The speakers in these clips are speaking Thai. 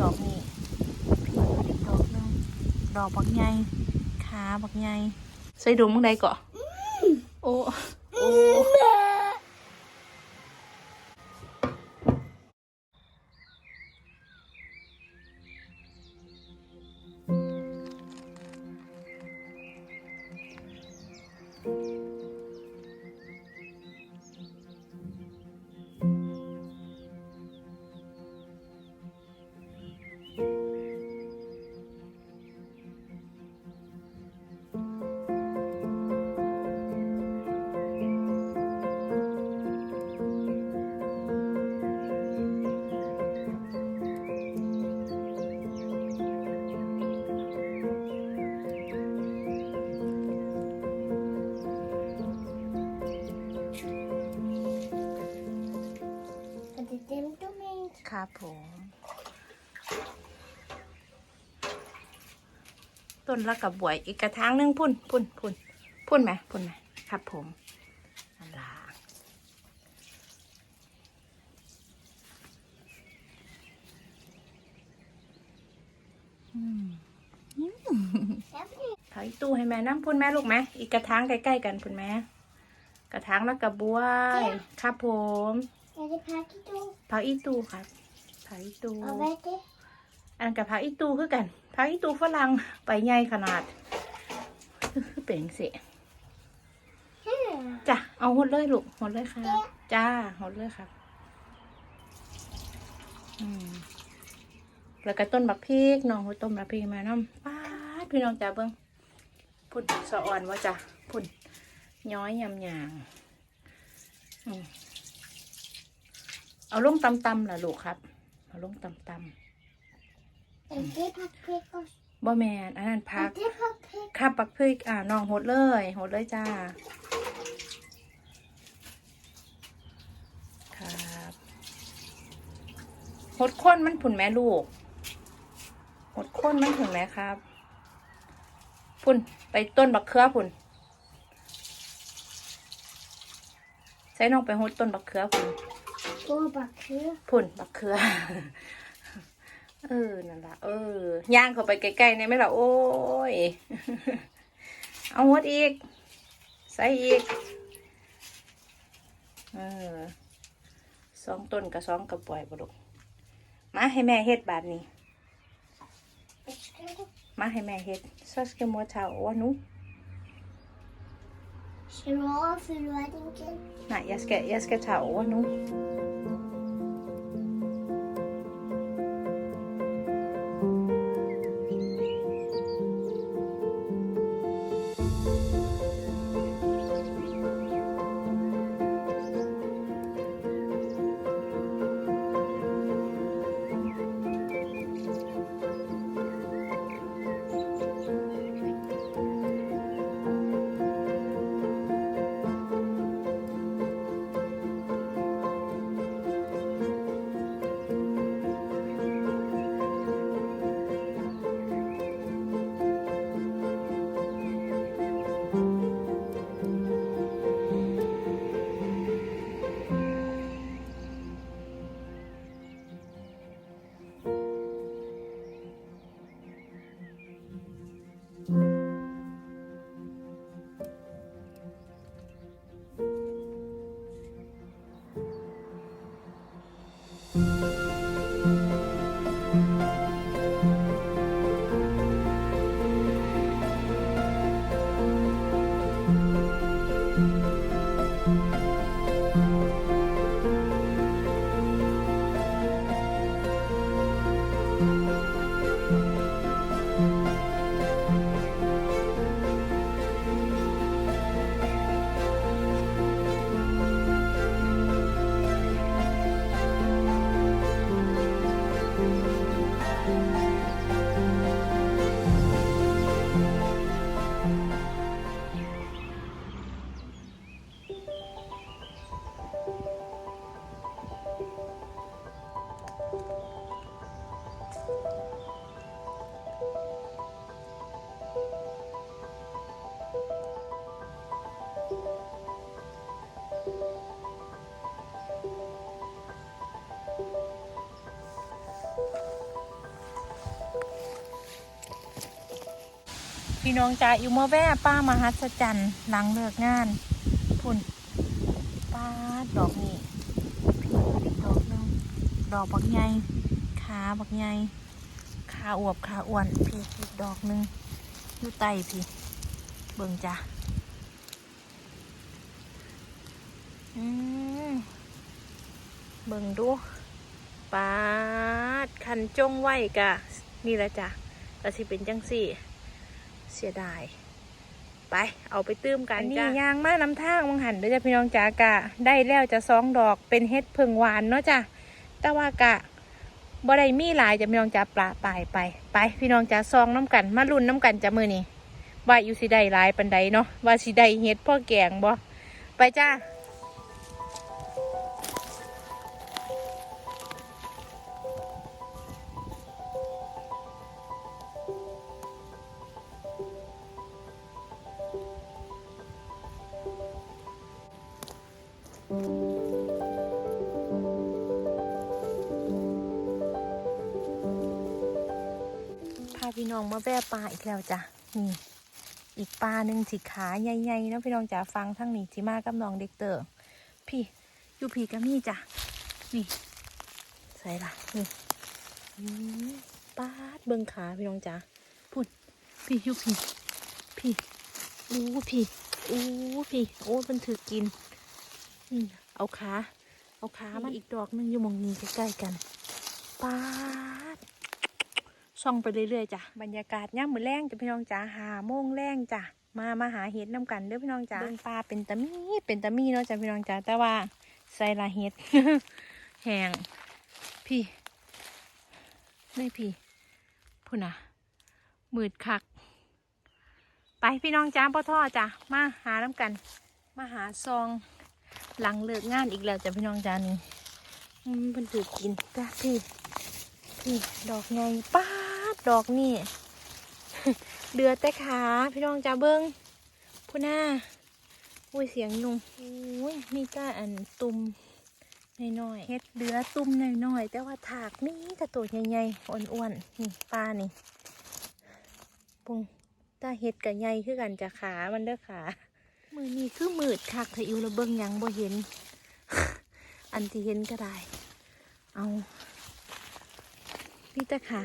ดอกนี้พี่อีกดอกหนึงดอกบักใหญ่ขาบักใหญ่ใส่ดูมึงใดก่อโอ้โอ้ ผมต้นละกับบวยอีกกระถางหนึงพุ่นพุ่นพุ่นพุ่นไหมพุ่นไหมครับผมอันลาอืมถอยตู้ให้แม่น้ำพุ่นแม่ลูกไหมอีกกระถางใกล้ๆกันพุ่นแม่กระถางละกับบวยครับผม Är det paketet? ผักอีตูครับ ผักอีตู Och vad är det? อันกับผักอีตูคือกันผักอีตูฝรั่งไปใหญ่ขนาดคือเป็นสิ Här. จ้ะเอาหมดเลยลูกหมดเลยครับจ้าหมดเลยครับอืมแล้วก็ต้นบักพริกน้องหัวต้นบักพริกมาน้ำป้าดพี่น้องจ้าเบิ้งพุ่นสะอ่อนว่าจ้ะพุ่นย้อยยำยางอืมเอาลงตำๆล่ะลูกครับ เอาลงตำๆ Är det paket? บ่แมนอันนั้นพัก Är det paket? ข้าปักพริกอ่าน้องหดเลยหดเลยจ้าครับหดข้นมันผุนแม่ลูกหดข้นมันผุนแม่ครับพุ่นไปต้นบักเขือพุ่นใช้น้องไปหดต้นบักเขือพุ่น Två paket. พุ่นบักเขือ เออ นั่นละเออย่างเข้าไปใกล้ๆเนี่ยไหม่ละโอ้ย เอาหดอีก ใส่อีก เออสองต้นกับสองกระปล่อยบลุกมาให้แม่เฮ็ดบาดนี้ มาให้แม่เฮ็ดซอสเกมัวเช้าว่าหนู Ska du ha förvaringen? น่ะยาสแกะยา พี่น้องจ๋าอยู่มาแว่ป้ามหัศจรรย์หลังเลิกงานพุ่นป้าดอกนี้พี่ดอกนึงดอกบักใหญ่ขาบักใหญ่ขาอวบขาอ้วนพี่อีกดอกหนึงอยู่ใต้พี่เบิ่งจ้ะอืมเบิ่งดูปาดคันจงไว้กะนี่แหละจ้ะก็สิเป็นจังสี่ เสียดาย ไป เอาไปตื้มกันจ้ะนี่ยางมานำทางมังหันเด้อจ้ะพี่น้องจ๋ากะ ได้แล้วจะสองดอกเป็นเฮ็ดเพิงหวานเนาะจ้ะแต่ว่ากะบ่ได้มีหลายจ้ะพี่น้องจ๋าปลาปลายไป ไป พี่น้องจ๋าซองน้ำกัน มาลุ้นน้ำกันจ้ะมือนี้ว่าอยู่สิได้หลายปันใดเนาะว่าสิได้เฮ็ดพ่อแกงบ่ไปจ้า พี่น้องมาแว่ปลาอีกแล้วจ้ะนี่อีกปลาหนึ่งสีขาใหญ่ๆนะพี่น้องจ๋าฟังทั้งนี้ที่มากับน้องเด็กเตอร์พี่อยู่พี่กับมี่จ้ะนี่ใส่ละนี่ปาดเบิงขาพี่น้องจ๋าพุ่นพี่อยู่พี่พี่อู้พี่อู้พี่โอ้มันถือกินอืมเอาขาเอาขามันอีกดอกหนึงอยู่มองนี้ใกล้ๆกันปาด ส่องไปเรื่อยๆจ้ะบรรยากาศย่ามมือแรงจ้ะพี่น้องจ๋าหาโมงแรงจ้ะมามาหาเห็ดน้ำกันเด้อพี่น้องจ๋าเบิ่งปลาเป็นตะมีเป็นตะมีเนาะจ้ะพี่น้องจ๋าแต่ว่าใส่ละเห็ดแห้งพี่ไม่พี่พุ่นน่ะมืดคัก ไปพี่น้องจ้าพ่อท่อจ้ะมาหาน้ำกัน มาหาซองหลังเลิกงานอีกแล้วจ้ะพี่น้องจ้านี่อืมมันถือกินจ้ะพี่พี่ดอกไงป้า ดอกนี่เดือแต่ขาพี่น้องจ้าเบิ้งพูน่าอุ้ยเสียงยุงอุ้ยนี่ก้าอันตุ่มน้อยๆเฮ็ดเดือตุ่มน้อยๆแต่ว่าถากนี่แต่ตัวใหญ่ๆอ้วนๆนี่ปลานี่ปุ้งตาเฮ็ดกับใหญ่คือกันจะขามันเด้อขามือนี่คือมืดคักถ้าอิวระเบิงยังบ่เห็น อันที่เห็นก็ได้ เอานี่ตะขา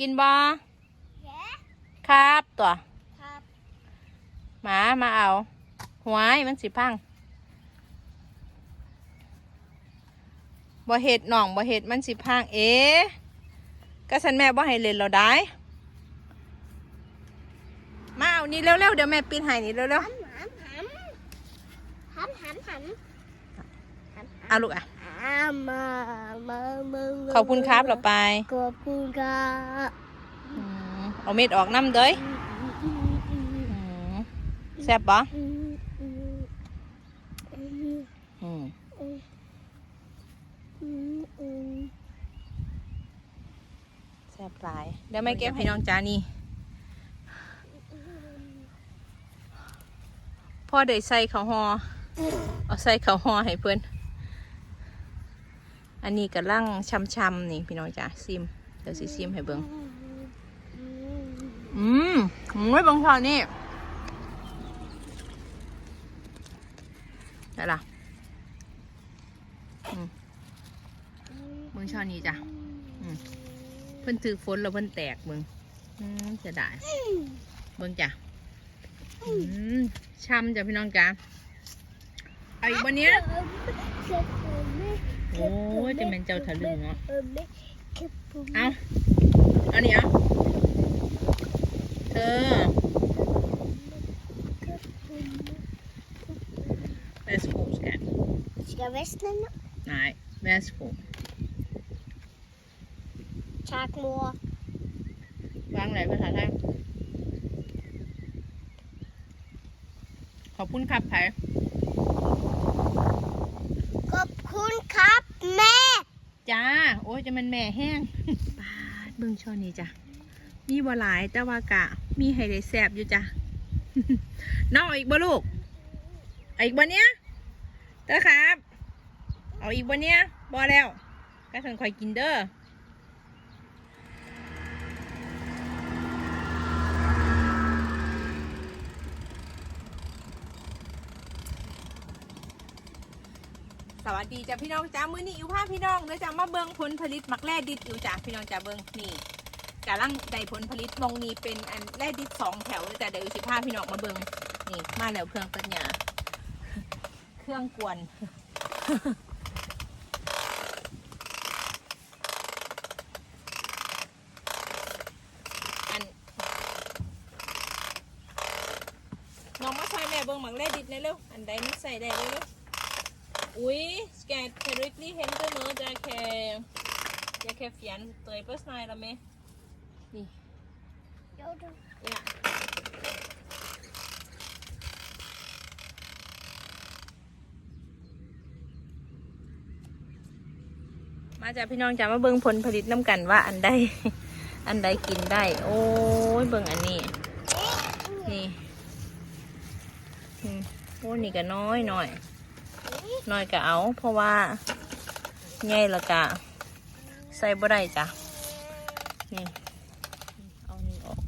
กินบอแย่ครับตัวครับหมามาเอาหวายมันสิพังบ่เห็ดหน่องบ่เห็ดมันสิพังเอ๊ะก็ฉันแม่บ่ให้เล่นเราได้ มาเอานี่เร็วๆเดี๋ยวแม่ปีนให้นี่เร็วหันหันหันหันหันหันๆเอาลูกอะอ่า มามามาขอบคุณครับเราไปขอบคุณครับอืมเอาเม็ดออกน้ำเด้ยอืมแซ่บบ่อืมอืมอืมอืมอืมอืมแซ่บหลายเดี๋ยวแม่เก็บให้น้องจานี่พ่อได้ใส่ข้าวหอเอาใส่ข้าวหอให้เพื่อน อันนี้กำลังช้ำๆนี่พี่น้องจ๋าซิมเดี๋ยวสิซิมให้เบิ่งอืมไม่เบิ่งพอนี่ได้ละอืมเบิ่งช้อนนี้จ้ะอืมเพิ่นถือฝนแล้วเพิ่นแตกมึงอืมเสียดายเบิ่งจ้ะอืมช้ำจ้ะพี่น้องจ้ะเอาอีกวันเนี้ย โอ้ยจะเป็นเจ้าทะลึงเนาะ เอาเอานี่เอาเธอ Værsgo, skat. Skal jeg vaske den nu? Nej, værsgo. Tak, mor. วางไหนภาษาไทยขอบคุณครับไผ่ ขอบคุณครับแม่ จ้า โอ้ยจะมันแม่แห้งปาดเบิ่งช่อนี้จ้ะ มีบ่หลายแต่ว่ากะ มีให้ได้แซบอยู่จ้ะน้องเอาอีกบ่ลูกเอาอีกบ่เนี้ยเด้อครับ เอาอีกบ่เนี้ยบ่แล้วก็สันคอยกินเด้อ วัสดีจ้ะพี่น้องจ้ามื้อนี้อิวพาพี่น้องเด้อจ้ามาเบิ่งผลผลิตมักแร่ดิดอิวจ้าพี่น้องจ้าเบิ่งนี่กำลังได้ผลผลิตมองนี้เป็นอันแร่ดิดสองแถวเลยจ้ะเดี๋ยวอิวสิพาพี่น้องมาเบิ่งนี่มาแล้วเครื่องตัดหญ้าเครื่องกวนอันน้องมาช่แม่เบิ่งหมักแร่ดิดหน่อยเร็วอันใดมันใส่ได้เลยเร็ว Ui, skal kan du ikke lige hente noget, der kan, jeg kan fjerne dræbersnegler med? Jo, du. Ja. มาจากพี่น้องจะมาเบิ่งผลผลิตน้ำกันว่าอันใดอันใดกินได้ โอ้ยเบิ่งอันนี้ นี่อืมโอ้นี่ก็น้อยหน่อย น้อยก็เอา เพราะว่าใหญ่และกะใส่บ่ได้จ้ะ นี่ เอานี่ออก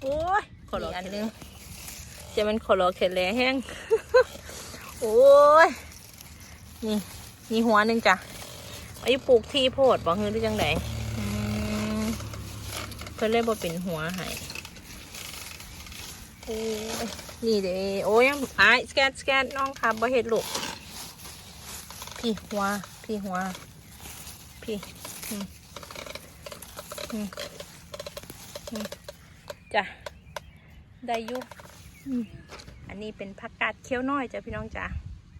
โอ้ยขอรออันนึงจะมันขอรอแข็งแรงแห้ง โอ้ย นี่ มีหัวหนึ่งจ้ะอายุปลูกที่โพดบอกเฮ้ยด้จังไดเพิ่นเลยบ่เป็นหัวให้โอ้ยนี่เด้โอ้ยไอ้สแกนสแกนน้องครับบ่เห็ดลูก พี่หัว พี่หัว พี่อืมอืมอืมจ้ะ ได้ยุอืมอันนี้เป็นผักกาดเคี้ยวน้อยจ้ะพี่น้องจ้ะ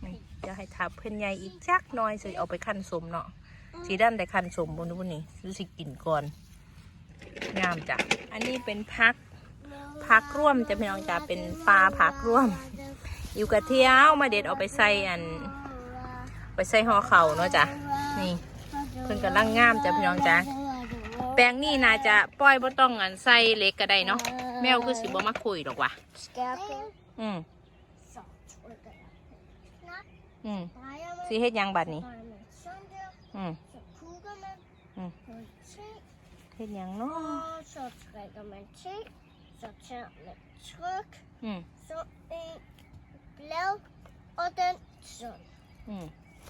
นี่เดี๋ยวให้ทับเพิ่นใหญ่อีกจักน้อยสิเอาไปคั่นสมเนาะ สีด้านได้คั่นสมบนนู้นนี่รู้สิกินก่อน งามจ้ะ อันนี้เป็นพักพักร่วมจะพี่น้องจ้ะเป็นปลาพักร่วม อยู่กระเทียวมาเด็ดเอาไปใส่อัน ไปใส่ห่อเข่าวเนาะจ้ะนี่ เพิ่นกำลังงามจ้ะพี่น้องจ้ะแปลงนี่น่าจะปล่อยบ่ต้องอันใส่เล็กก็ได้เนาะแมวคือสิบ่มาคุยหรอกว่ะ Skærpe. อืม Så trykker jeg. Knap. อืม Drejer man. สิเฮ็ดหยังบัดนี้ Drejer man sådan der. อืม Så kugger man. Mm. På en te. เฮ็ดหยังเนาะ Og så trækker man te. Så tager man tryk. อืม Så en blad. Og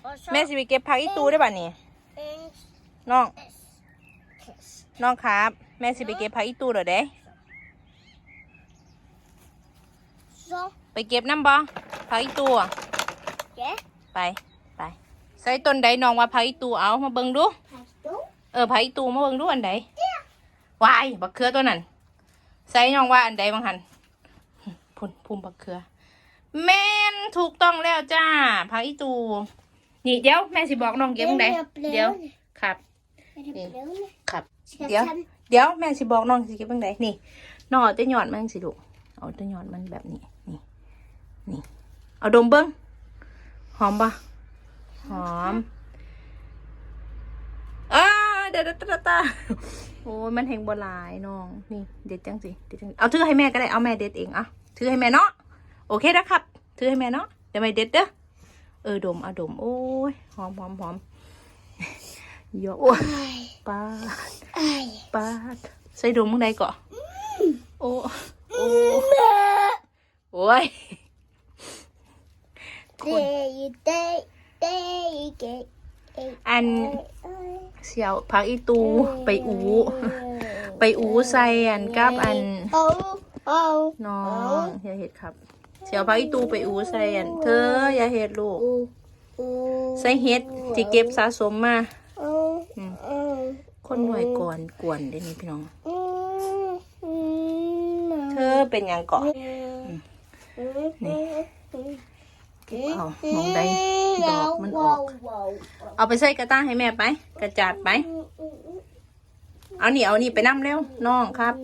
den sådan. อืม Og så แม่สิไปเก็บผักอีตูได้บัดนี้ en น้อง kasse. น้องครับ แม่สิไปเก็บผักอีตูเหรอเด้ Så. ไปเก็บน้ำบ่ผักอีตูอะ Ja. ไปไปใส่ต้นใดน้องว่าผักอีตูเอามาเบิ่งดู Pas du. เออผักอีตูมาเบิ่งดูอันใดวายบักเขือตัวนั้นใส่น้องว่าอันใดบางหันพุ่นพุ่มบักเขือแม่นถูกต้องแล้วจ้าผักอีตู นี่เดี๋ยวแม่สิบอกน้องเก็บตรงไหน Den er blevet. เดี๋ยวครับ Er det Ja. blevet? ครับ Skal Ja. jeg tage den? เดี๋ยวแม่สิบอกน้องสิเก็บตรงไหนนี่น้องเอาแตะหยอดมันสิลูกเอาแตะหยอดมันแบบนี้นี่นี่ เอาดมเบิ้งหอมปะหอมอ้าเดี๋ยวเดี๋ยวเดี๋ยวเดี๋ยวโอ้ยมันแหงบหลายน้องนี่เด็ดจังสิเด็ดจังสิเอาถือให้แม่ก็ได้เอาแม่เด็ดเองอะถือให้แม่เนาะโอเคนะครับถือให้แม่เนาะเดี๋ยวแม่เด็ดเด้อ เออดมเอาดม โอ้ยหอมหอมหอมเยอะโอ้ย Ej, ปลา ej. ปาดใส่ดมมึงใดก่อโอ้โอ้โอ้ย Dag, dag, dag, dag. อันเสียวพักอีตูไปอูไปอูใส่อันกับอัน Åh, åh, น้องอย่าเห็ดครับ เสียวพักอีตูไปอูใส่อันเธออย่าเห็ดลูก åh, åh. ใส่เห็ดที่เก็บสะสมมา Åh, Mm. åh. คนหน่วยก่อนกวนเด้นี่พี่น้อง Mm, mm, เธอเป็นหยังเกาะ mm, นี่ mm. เก็บเอามองได้ดอกมันออก Wow, wow, เอาไปใส่กระต้าให้แม่ไป กระจาดไป เอานี่เอานี่ไปนั่เร็วน้องครับ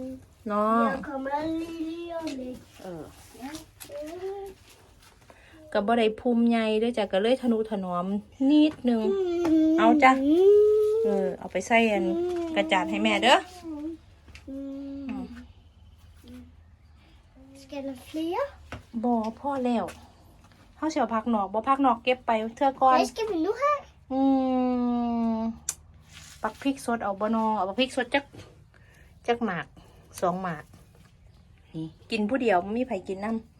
น้อง Jeg kommer lige om lidt. เออ กับบ่ได้ภูมิใหญ่ด้วยจ้ะก็เลยทนุถนอมนิดนึง เอาจ้ะ Mm. เออ เอาไปใส่อันกระจาดให้แม่เด้อ Mm. Skal der flere? บอพ่อแล้วเขาเสียวพักนอกบอพักนอกเก็บไปเทื่อก่อน Hvad skal vi nu have? อืมปักพริกสดเอาบนอเอาปักพริกสดจักจักหมากสองหมากนี่กินผู้เดียวไม่มีไผกินน้ำใ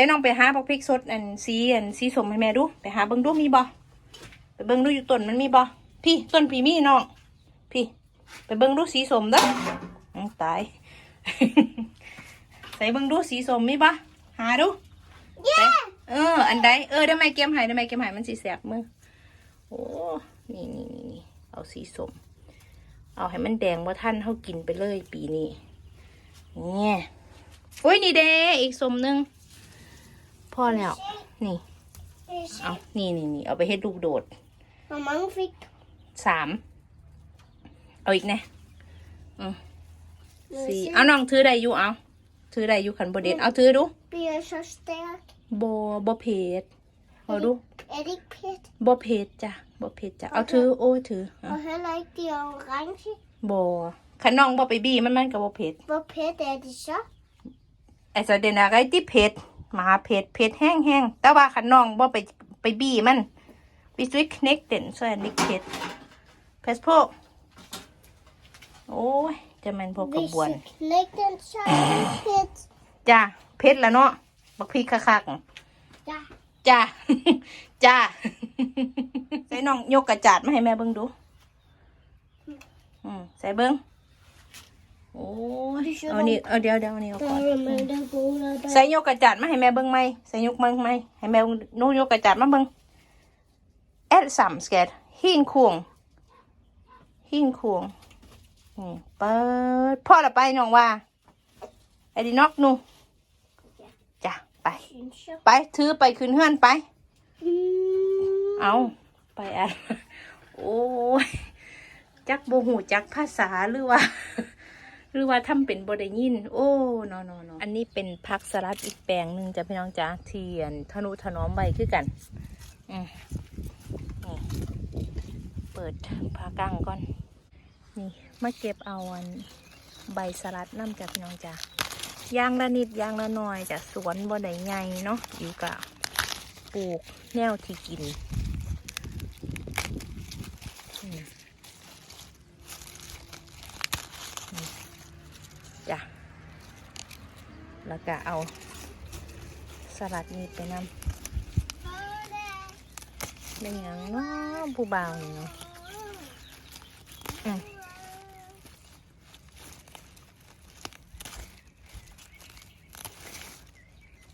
ส่น้องไปหาปักพริกสดอันสีอันสีสมให้แม่ดู ไปหาเบิ้งดูมีบ่ไปเบิ้งดูอยู่ต้นมันมีบ่พี่ต้นพี่มีน้องพี่ ไปเบิ้งดูสีสมเด้ออื้อตายใส่เบิ้งดูสีสมมีบ่หาดู Yeah! เออ อันใดเออได้ไหมเกมหายได้ไหมเกมหายมันสีแสบมือโอ้นี่นี่นี่นี่เอาสีส้มเอาให้มันแดงว่าท่านเขากินไปเลยปีนี้เนี่ยโอ้ยนี่เด้อีกสมหนึง พอแล้ว นี่ เอานี่นี่นี่เอาไปให้ลูกโดด Hvor mange fik du? สาม เอาอีกนะอืม Må jeg สี่ se? เอาน้องถือได้อยู่เอาถือได้อยู่ขันบเด็ดเอาถือดู Bliver jeg så stærk? โบบเพดเอาดู Er det ikke pæt? บเพดจ้ะบเพดจ้ะเอาถือโอ้ยถือเอา Og heller ikke de orange. บขันน้องบอไปบี้มันมันกับบ่เผ็ด Hvor pæt er de så? ไอ้สเดนอะไรที่เผ็ด หมาเผ็ดเผ็ดแห้งแห้งแต่ว่าขันน้องบอไปไปบี้มันบิสวิกเน็กเด่นส่วนนิกเผ็ดเพสโพโอ้ยจะแมันพวกกระ Hvis บวน jeg knækker den, så er det pæt. จ้าเผ็ดแล้วเนาะบักพริกคัก Ja. ๆจ้าจ้าใส่น้องยกกระจาดมาให้แม่เบิ้งดู อืมใส่เบิ้ง โอ้ยเอานี่เอาเดี๋ยวเดี๋ยวเอานี่เอาก่อน Der er med, der boler der. ใส่ยกกระจาดมาให้แม่เบิ่งไหมใส่ยกเบิ่งไหมให้แม่หนูยกกระจาดมาเบิ่งแอดสามสแกดหินควงหินควงอืมเปิดพ่อละไปน้องว่าไอ้ดินอกหนูจ้ะไป Synes jeg. ไปถือไปขึ้นเฮือนไป Mm. เอาไปอะโอ้ยจักโบหูจักภาษาหรือว่า หรือว่าทำเป็นบดยิน โอ้นอนอนอันนี้เป็นพักสลัดอีกแปลงหนึ่งจ้ะพี่น้องจ้าเทียนธนุถนอมใบคือกันอืมนี่เปิดผ้ากั้งก่อน นี่มาเก็บเอาอันใบสลัดน้ำจ้ะพี่น้องจ้ายางละนิดยางละหน่อยจ้ะสวนบ่ได้ใหญ่เนาะอยู่กะปลูกแนวที่กินอืมนี่จ้ะ ก็เอาสลัดนี้ไปนำเป็นอย่างน้อผู้บ่าวนี่เนาะ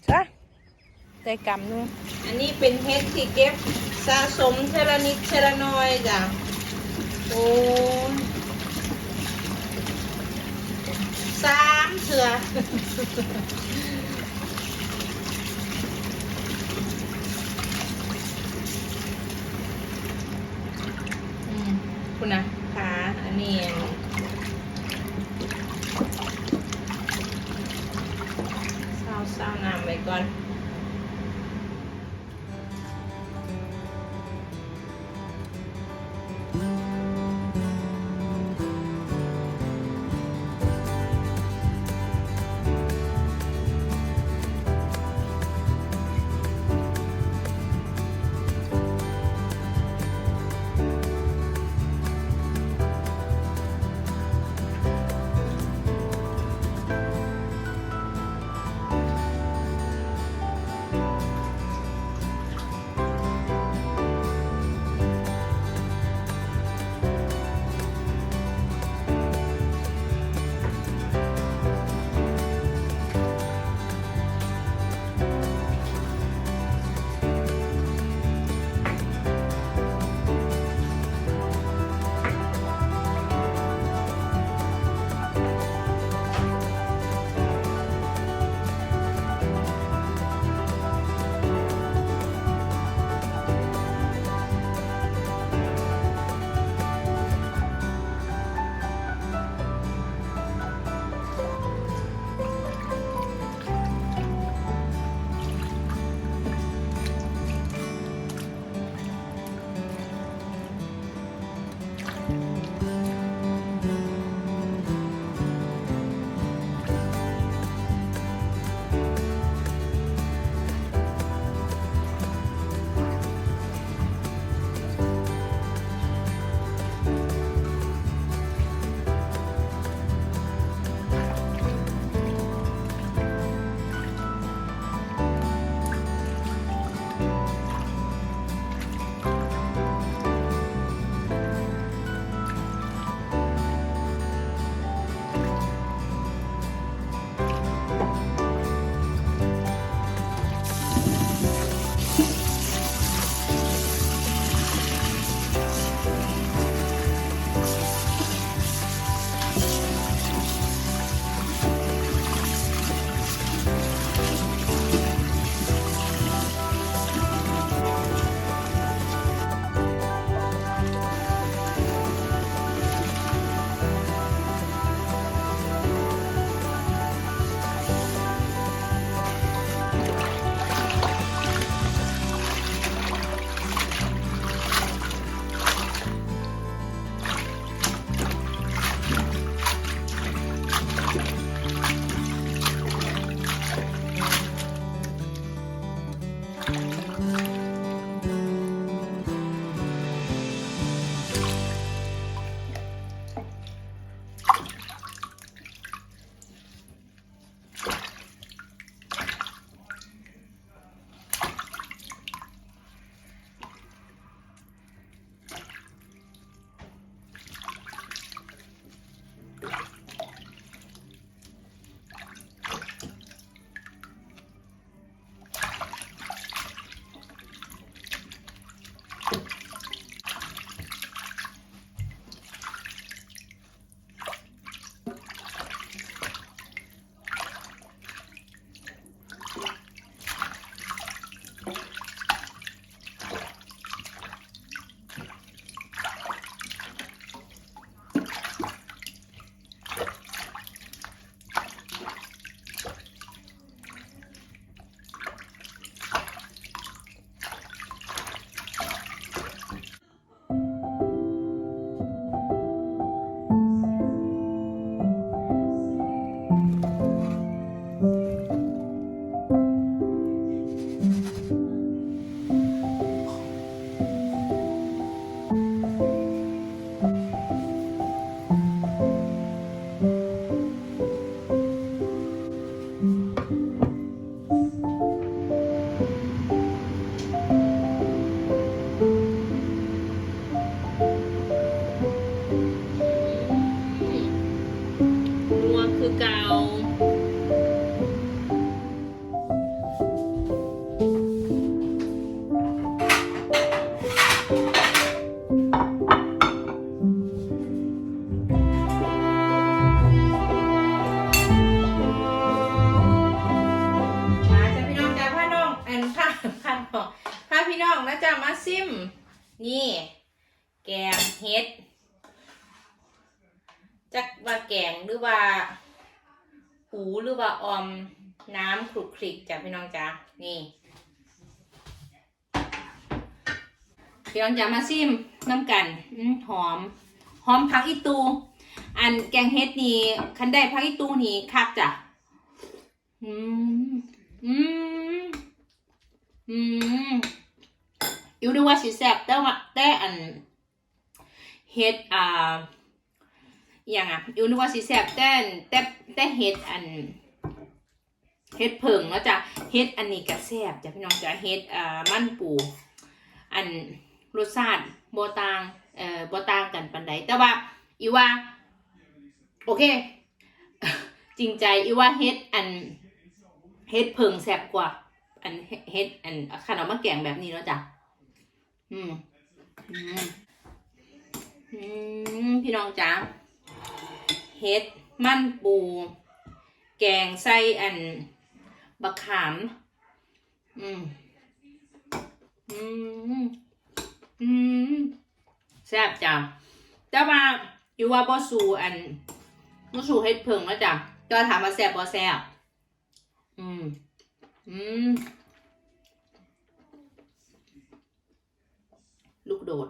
จ้ะได้กำนึงอันนี้เป็นเฮ็ดที่เก็บสะสมเทละนิดเทละน้อยจ้ะโอ้ยสามเสืออื ม นี่พี่น้องจะมาซิมน้ำกันอหอม หอมผักอีตู อันแกงเฮ็ดนี่คันได้ผักอีตูนี่คักจ้ะอืมอืมอืมอยู่ดูว่าสิแซ่บแต่ว่าแต่อันเฮ็ดอ่าอย่างอะอยู่ดูว่าสิแซ่บแต่แต่แต่เฮ็ดอัน เฮ็ดเผิงแล้วจ้ะเฮ็ดอันนี้ก็แซ่บจ้ะพี่น้องจ้ะเฮ็ดอ่ามันปูอันรสชาติโบต่างเอ่อโบต่างกันปันใดแต่ว่าอีว่า โอเค จริงใจอีว่าเฮ็ดอันเฮ็ดเพิงแซ่บกว่า อันเฮ็ดอันขนมมะแกงแบบนี้เนาะจ้ะอืมอืมอืมพี่น้องจ้ะเฮ็ดมันปู แกงใส่อัน บักขาม อืม อืม อืมแซ่บจ้ะแต่ว่าอยู่ว่าบ่สูอันบ่สูเฮ็ดเพิ่งแล้วจ้ะก็ถามว่าแซ่บบ่แซ่บอืม อืม ลูกโดด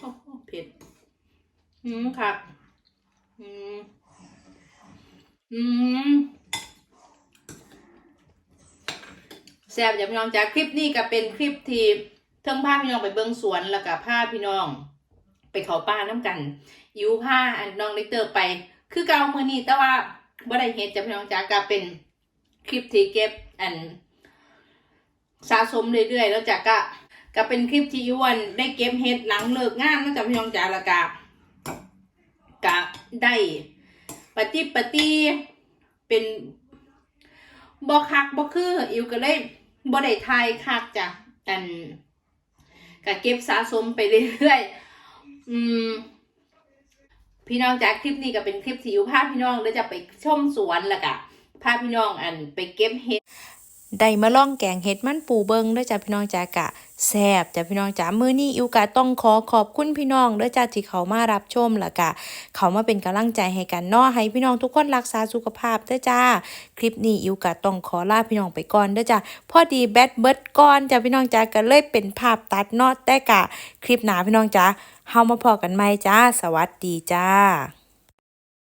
โอ้โหเผ็ด อืมครับ อืม อืมแซ่บอย่าพี่น้องจ้าคลิปนี้ก็เป็นคลิปที่เทิงพาพี่น้องไปเบิ้งสวนแล้วก็พาพี่น้อง ไปเขาป่าน้ำกันยิวผ้าอันน้องเล็กเตอร์ไป คือเก่ามือนี้แต่ว่าบ่ได้เฮ็ดจ้ะพี่น้องจ้าก็เป็นคลิปที่เก็บอันสะสมเรื่อยๆแล้วจ้ะก็ก็เป็นคลิปที่ยวนได้เก็บเฮ็ดหลังเลิกงานนะจ้ะพี่น้องจ้าแล้วก็ก็ได้ ปฏิปฏิเป็นบอคักบอคืออิวก็เลยบอได้ทายคักจ้ะอันก็เก็บสะสมไปเรื่อยๆอืมพี่น้องจากคลิปนี้ก็เป็นคลิปที่อยู่พาพี่น้องแล้วจะไปชมสวนแล้วก็พาพี่น้องอันไปเก็บเห็ด ได้มาล่องแกงเห็ดมันปูเบิงเด้วยจ้ะพี่น้องจ้ากะแซบจ้ะพี่น้องจ้ามื้อนี้อิวกะต้องขอขอบคุณพี่น้องเด้วยจ้ะที่เขามารับชมล้วกะ เขามาเป็นกำลังใจให้กันเนาะให้พี่น้องทุกคนรักษาสุขภาพเด้อจ้า คลิปนี้อิวกะต้องขอลาพี่น้องไปก่อนเด้อจ้ะพอดีแบตเบิร์ดก่อนจ้ะพี่น้องจ้าก็เลยเป็นภาพตัดเนาะแต่กะ คลิปหน้าพี่น้องจ้าเฮามาพอกันใหมจ้า สวัสดีจ้า